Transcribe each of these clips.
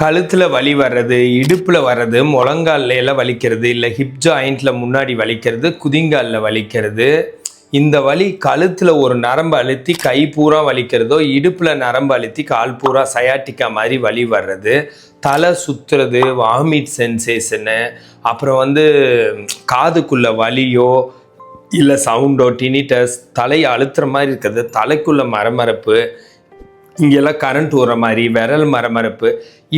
கழுத்தில் வலி வர்றது இடுப்பில் வர்றது முழங்கால்ல எல்லாம் வலிக்கிறது இல்லை ஹிப் ஜாயிண்டில் முன்னாடி வலிக்கிறது குதிங்காலில் வலிக்கிறது. இந்த வலி கழுத்தில் ஒரு நரம்பு அழுத்தி கை பூரா வலிக்கிறதோ இடுப்பில் நரம்பு அழுத்தி கால் பூரா சயாட்டிக்கா மாதிரி வலி வர்றது. தலை சுற்றுறது வாமிட் சென்சேஷனு அப்புறம் வந்து காதுக்குள்ள வலியோ இல்லை சவுண்டோ டினிட்டஸ் தலையை அழுத்துற மாதிரி இருக்கிறது தலைக்குள்ள மரமரப்பு இங்கெல்லாம் கரண்ட் ஊற மாதிரி விரல் மரமரப்பு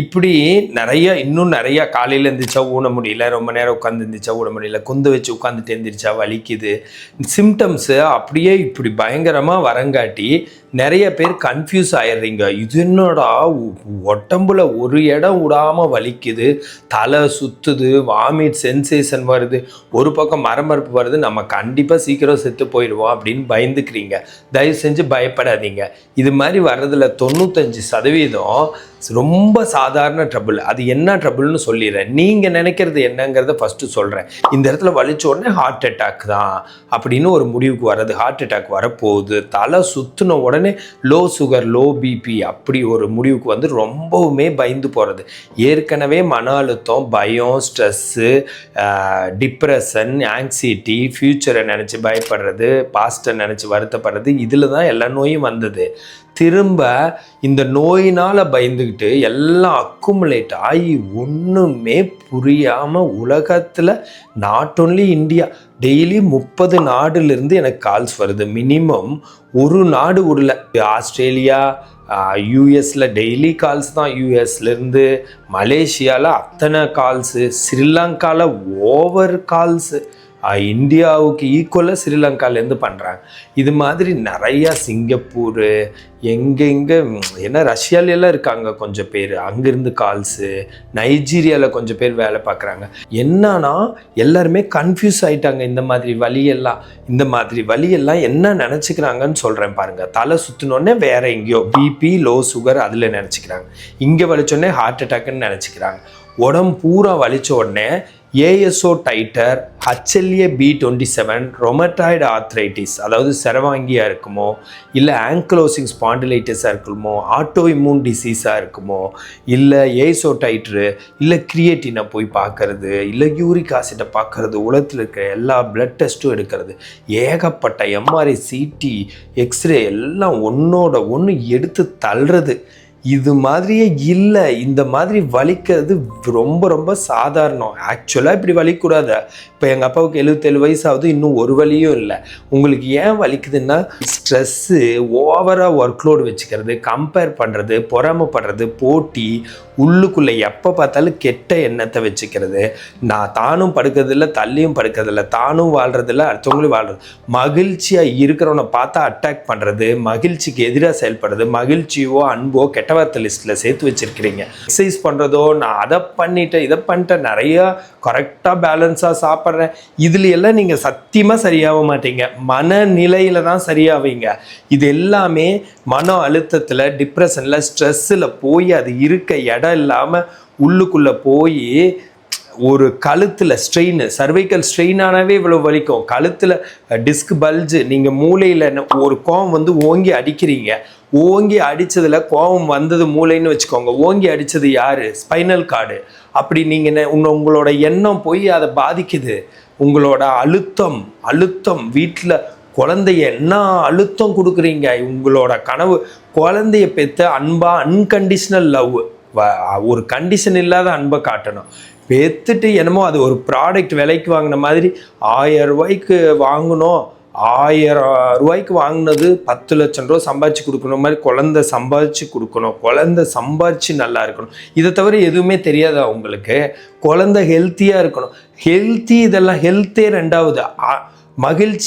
இப்படி நிறைய இன்னும் நிறைய காலையில் எந்திரிச்சா ஊன முடியல ரொம்ப நேரம் உட்காந்து எந்திரிச்சா ஊன முடியல குந்து வச்சு உட்காந்துட்டு எந்திரிச்சா வலிக்குது. சிம்டம்ஸு அப்படியே இப்படி பயங்கரமாக வரங்காட்டி நிறைய பேர் கன்ஃபியூஸ் ஆயிடுறீங்க. இது என்னடா உடம்புல ஒரு இடம் விடாமல் வலிக்குது தலை சுற்றுது வாமிட் சென்சேஷன் வருது ஒரு பக்கம் மரமரப்பு வருது நம்ம கண்டிப்பாக சீக்கிரம் செத்து போயிடுவோம் அப்படின்னு பயந்துக்கிறீங்க. தயவு செஞ்சு பயப்படாதீங்க. இது மாதிரி வர்றதுல தொண்ணூத்தஞ்சு சதவீதம் ரொம்ப சாதாரண ட்ரபுள் அது என்ன ட்ரபுள்னு சொல்லிடுறேன் நீங்கள் நினைக்கிறது என்னங்கிறத ஃபஸ்ட்டு சொல்கிறேன் இந்த இடத்துல வலிச்ச உடனே ஹார்ட் அட்டாக் தான். அப்படின்னு ஒரு முடிவுக்கு வர்றது ஹார்ட் அட்டாக் வரப்போகுது. தலை சுற்றின உடனே லோ சுகர் லோ பிபி அப்படி ஒரு முடிவுக்கு வந்து ரொம்பவுமே பயந்து போகிறது ஏற்கனவே மன அழுத்தம் பயம் ஸ்ட்ரெஸ்ஸு டிப்ரெஷன் ஆங்ஸைட்டி ஃப்யூச்சரை நினச்சி பயப்படுறது பாஸ்ட்டை நினச்சி வருத்தப்படுறது இதில் தான் எல்லா நோயும் வந்தது. திரும்ப இந்த நோயினால் பயந்து பயந்துக்கிட்டு எல்லாம் அக்குமுலேட் ஆகி ஒன்றுமே புரியாமல் உலகத்தில் நாட் ஒன்லி இந்தியா டெய்லி முப்பது நாடுலேருந்து எனக்கு கால்ஸ் வருது. மினிமம் ஒரு நாடு விடல ஆஸ்திரேலியா யூஎஸில் டெய்லி கால்ஸ் தான். யூஎஸ்லேருந்து மலேசியாவில் அத்தனை கால்ஸு ஸ்ரீலங்காவில் ஓவர் கால்ஸு இந்தியாவுக்கு ஈக்குவலாக ஸ்ரீலங்காலேருந்து பண்ணுறாங்க இது மாதிரி நிறையா சிங்கப்பூர் எங்கெங்கே ஏன்னா ரஷ்யால எல்லாம் இருக்காங்க கொஞ்சம் பேர். அங்கேருந்து கால்ஸு நைஜீரியாவில் கொஞ்சம் பேர் வேலை பார்க்குறாங்க. என்னன்னா எல்லாருமே கன்ஃபியூஸ் ஆகிட்டாங்க இந்த மாதிரி வழியெல்லாம் இந்த மாதிரி வலியெல்லாம் என்ன நினச்சிக்கிறாங்கன்னு சொல்கிறேன் பாருங்கள் தலை சுற்றினோடனே வேறு எங்கேயோ பிபி லோ சுகர் அதில் நினச்சிக்கிறாங்க. இங்கே வலிச்சோடனே ஹார்ட் அட்டாக்குன்னு நினச்சிக்கிறாங்க. உடம்பு பூரா வலிச்ச உடனே ASO titre HLA B twenty seven rheumatoid arthritis அதாவது செரவாங்கியாக இருக்குமோ இல்லை ஆங்க்லோசிங் ஸ்பாண்டிலைட்டிஸாக இருக்குமோ ஆட்டோ இம்யூன் டிசீஸாக இருக்குமோ இல்லை ஏஎஸ்ஓ டைட்ரு இல்லை கிரியேட்டினை போய் பார்க்கறது இல்லை யூரிக் ஆசிட்டை பார்க்கறது உலகத்தில் இருக்கிற எல்லா பிளட் டெஸ்ட்டும் எடுக்கிறது ஏகப்பட்ட எம்ஆர்ஐ சிடி எக்ஸ்ரே எல்லாம் ஒன்றோட ஒன்று எடுத்து தள்ளுறது. இது மாதிரியே இல்லை. இந்த மாதிரி வலிக்கிறது ரொம்ப ரொம்ப சாதாரணம். ஆக்சுவலாக இப்படி வலிக்கூடாது? இப்போ எங்கள் அப்பாவுக்கு எழுபத்தேழு வயசு ஆகுது இன்னும் ஒரு வலியும் இல்லை. உங்களுக்கு ஏன் வலிக்குதுன்னா ஸ்ட்ரெஸ்ஸு ஓவராக ஒர்க் லோடு வச்சுக்கிறது கம்பேர் பண்ணுறது பொறாமப்படுறது போட்டி உள்ளுக்குள்ளே எப்போ பார்த்தாலும் கெட்ட எண்ணத்தை வச்சுக்கிறது. நான் தானும் படுக்கிறதில்ல தள்ளியும் படுக்கிறதில்ல தானும் வாழ்கிறதில்ல அடுத்தவங்களும் வாழ்றது. மகிழ்ச்சியாக இருக்கிறவனை பார்த்தா அட்டாக் பண்ணுறது மகிழ்ச்சிக்கு எதிராக செயல்படுறது மகிழ்ச்சியோ அன்போ கெட்ட வார்த்தை லிஸ்ட்டில் சேர்த்து வச்சிருக்கிறீங்க. எக்ஸசைஸ் பண்ணுறதோ நான் அதை பண்ணிட்டேன் இதை பண்ணிட்டேன் நிறையா கரெக்டாக பேலன்ஸாக சாப்பிட்றேன். இதுல எல்லாம் நீங்கள் சத்தியமாக சரியாக மாட்டீங்க. மனநிலையில் தான் சரியாவீங்க. இது எல்லாமே மன அழுத்தத்தில் டிப்ரெஷனில் ஸ்ட்ரெஸ்ஸில் போய் அது இருக்க இடம் இல்லாமல் உள்ளுக்குள்ளே போய் ஒரு கழுத்தில் ஸ்ட்ரெயின் சர்வைக்கல் ஸ்ட்ரெயினானவே இவ்வளோ வலிக்கும். கழுத்தில் டிஸ்க் பல்ஜு நீங்கள் மூளையில் ஒரு கோம் வந்து ஓங்கி அடிக்கிறீங்க. ஓங்கி அடித்ததில் கோவம் வந்தது மூளைன்னு வச்சுக்கோங்க. ஓங்கி அடித்தது யார்? ஸ்பைனல் கார்டு அப்படி நீங்கள் உங்களோட எண்ணம் போய் அதை பாதிக்குது. உங்களோட அழுத்தம் அழுத்தம் வீட்டில் குழந்தைய என்ன அழுத்தம் கொடுக்குறீங்க? உங்களோட கனவு குழந்தைய பெற்ற அன்பா அன்கண்டிஷனல் லவ் ஒரு கண்டிஷன் இல்லாத அன்பை காட்டணும். பெற்றுட்டு என்னமோ அது ஒரு ப்ராடக்ட் விலைக்கு வாங்கின மாதிரி ஆயிரம் ரூபாய்க்கு வாங்கணும். ஆயிரம் ரூபாய்க்கு வாங்கினது பத்து லட்சம் ரூபா சம்பாதிச்சு கொடுக்கணும். மாதிரி குழந்தை சம்பாதிச்சு கொடுக்கணும். குழந்தை சம்பாதிச்சு நல்லா இருக்கணும். இதை தவிர எதுவுமே தெரியாதா உங்களுக்கு? குழந்தை ஹெல்த்தியாக இருக்கணும். ஹெல்த்தி இதெல்லாம் ஹெல்த்தே ரெண்டாவது. அ-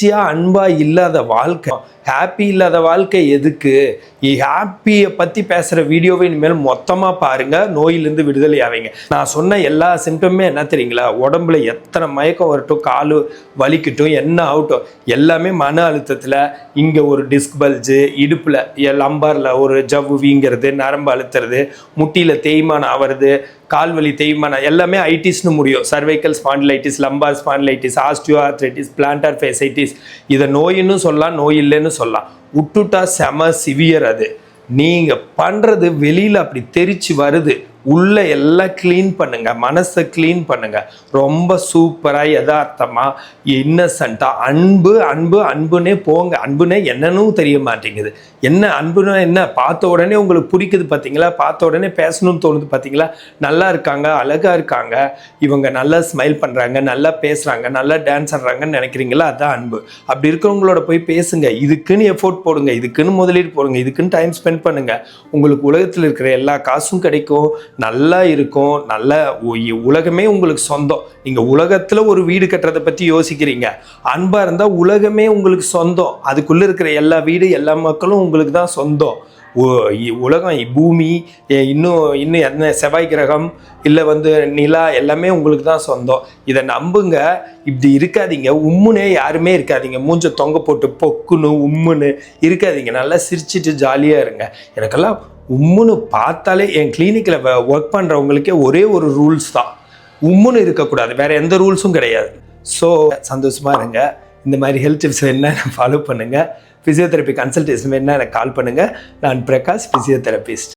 அன்பாக இல்லாத வாழ்க்கை. ஹாப்பி இல்லாத வாழ்க்கை எதுக்கு? ஹாப்பியை பற்றி பேசுகிற வீடியோவை இனிமேல் மொத்தமாக பாருங்கள் நோயிலிருந்து விடுதலை ஆவீங்க. நான் சொன்ன எல்லா சிம்டமுமே என்ன தெரியுங்களா? உடம்புல எத்தனை மயக்கம் வரட்டும் காலு வலிக்கட்டும் என்ன ஆகட்டும் எல்லாமே மன அழுத்தத்தில் இங்கே ஒரு டிஸ்க் பல்ஜு இடுப்பில் லம்பாரில் ஒரு ஜவ்வு வீங்கிறது நரம்பு அழுத்துறது முட்டியில் தேய்மானம் ஆவறது கால்வலி தேய்மானம் எல்லாமே ஐட்டிஸ்னு முடியும். Cervical spondylitis lumbar spondylitis osteoarthritis plantar fasciitis இதை நோயின்னு சொல்லலாம் நோய் இல்லைன்னு சொல்லலாம். விட்டுட்டா செம சிவியர் அது. நீங்கள் பண்ணுறது வெளியில் அப்படி தெரிச்சு வருது. உள்ள எல்லாம் க்ளீன் பண்ணுங்க மனசை க்ளீன் பண்ணுங்க. ரொம்ப சூப்பராக யதார்த்தமாக இன்னசென்ட்டாக அன்பு அன்பு அன்புனே போங்க. அன்புனே என்னன்னு தெரிய மாட்டேங்குது. என்ன அன்புனா என்ன? பார்த்த உடனே உங்களுக்கு பிடிக்குது பார்த்தீங்களா? பார்த்த உடனே பேசணும்னு தோணுது பார்த்தீங்களா? நல்லா இருக்காங்க அழகாக இருக்காங்க. இவங்க நல்லா ஸ்மைல் பண்ணுறாங்க நல்லா பேசுகிறாங்க நல்லா டான்ஸ் ஆடுறாங்கன்னு நினைக்கிறீங்களா? அதுதான் அன்பு. அப்படி இருக்கிறவங்களோட போய் பேசுங்க. இதுக்குன்னு எஃபோர்ட் போடுங்க இதுக்குன்னு முதலீடு போடுங்க இதுக்குன்னு டைம் ஸ்பெண்ட் பண்ணுங்கள் உங்களுக்கு உலகத்தில் இருக்கிற எல்லா காசும் கிடைக்கும். நல்லா இருக்கும் நல்ல உலகமே உங்களுக்கு சொந்தம். நீங்கள் உலகத்தில் ஒரு வீடு கட்டுறதை பற்றி யோசிக்கிறீங்க. அன்பாக இருந்தால் உலகமே உங்களுக்கு சொந்தம். அதுக்குள்ளே இருக்கிற எல்லா வீடு எல்லா மக்களும் உங்களுக்கு தான் சொந்தம். உலகம் பூமி இன்னும் இன்னும் என்ன செவ்வாய் கிரகம் இல்லை வந்து நிலா எல்லாமே உங்களுக்கு தான் சொந்தம். இதை நம்புங்க. இப்படி இருக்காதீங்க. உம்முனே யாருமே இருக்காதீங்க. மூஞ்ச தொங்க போட்டு பொக்குன்னு உம்முன்னு இருக்காதீங்க. நல்லா சிரிச்சிட்டு ஜாலியாக இருங்க. எனக்கெல்லாம் உம்முன்னு பார்த்தாலே என் கிளினிக்கில் ஒர்க் பண்ணுறவங்களுக்கே ஒரே ஒரு ரூல்ஸ் தான். உம்முன்னு இருக்கக்கூடாது. வேறு எந்த ரூல்ஸும் கிடையாது. ஸோ சந்தோஷமாக இருங்க. இந்த மாதிரி ஹெல்த் டிப்ஸ் என்ன ஃபாலோ பண்ணுங்கள் ஃபிசியோதெரப்பி கன்சல்டேஷன் என்ன எனக்கு கால் பண்ணுங்கள் நான் பிரகாஷ் ஃபிசியோதெரபிஸ்ட்